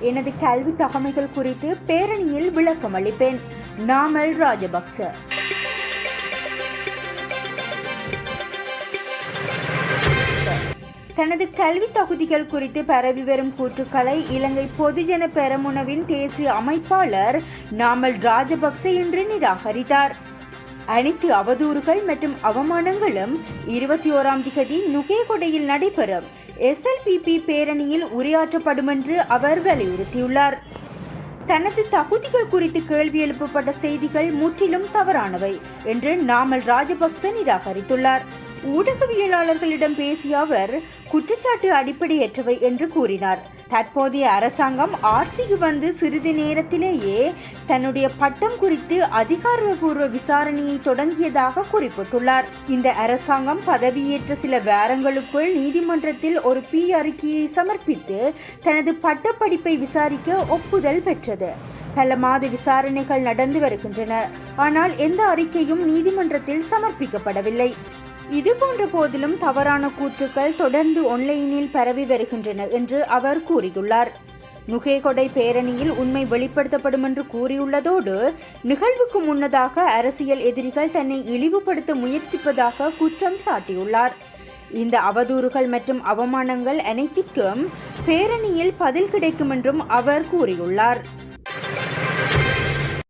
எனது கல்வி தகமைகள் குறித்து பேரணியில் விளக்கம் அளிப்பேன். நாமல் ராஜபக்ச. தனது கல்வி தகுதிகள் குறித்து பரவி வரும் கூற்றுக்களை இலங்கை பொதுஜன பெரமுனவின் தேசிய அமைப்பாளர் நாமல் ராஜபக்ச இன்று நிராகரித்தார். அனைத்து அவதூறுகள் மற்றும் அவமானங்களும் இருபத்தி ஓராம் திகதி நுகேகொடையில் நடைபெறும். எஸ்எல்பிபி பேரணியில் உரையாற்றப்படும் என்று அவர் வலியுறுத்தியுள்ளார். தனது தகுதிகள் குறித்து கேள்வி எழுப்பப்பட்ட செய்திகள் முற்றிலும் தவறானவை என்று நாமல் ராஜபக்ச நிராகரித்துள்ளார். ஊடகவியலாளர்களிடம் பேசிய அவர் குற்றச்சாட்டு அடிப்படையற்றவை என்று கூறினார். தற்போதைய அரசாங்கம் ஆட்சிக்கு வந்து சிறிது நேரத்திலேயே தன்னுடைய பட்டம் குறித்து அதிகாரப்பூர்வ விசாரணையை தொடங்கியதாக குறிப்பிட்டுள்ளார். இந்த அரசாங்கம் பதவியேற்ற சில வாரங்களுக்குள் நீதிமன்றத்தில் ஒரு பி அறிக்கையை சமர்ப்பித்து தனது பட்டப்படிப்பை விசாரிக்க ஒப்புதல் பெற்றது. பல மாத விசாரணைகள் நடந்து வருகின்றன. ஆனால் எந்த அறிக்கையும் நீதிமன்றத்தில் சமர்ப்பிக்கப்படவில்லை. இது போன்ற போதிலும் தவறான கூற்றுக்கள் தொடர்ந்து ஒன்லைனில் பரவி வருகின்றன என்று அவர் கூறியுள்ளார். நுகேகொடை பேரணியில் உண்மை வெளிப்படுத்தப்படும் என்று கூறியுள்ளதோடு நிகழ்வுக்கு முன்னதாக அரசியல் எதிரிகள் தன்னை இழிவுபடுத்த முயற்சிப்பதாக குற்றம் சாட்டியுள்ளார். இந்த அவதூறுகள் மற்றும் அவமானங்கள் அனைத்திற்கும் பேரணியில் பதில் கிடைக்கும் என்றும் அவர் கூறியுள்ளார்.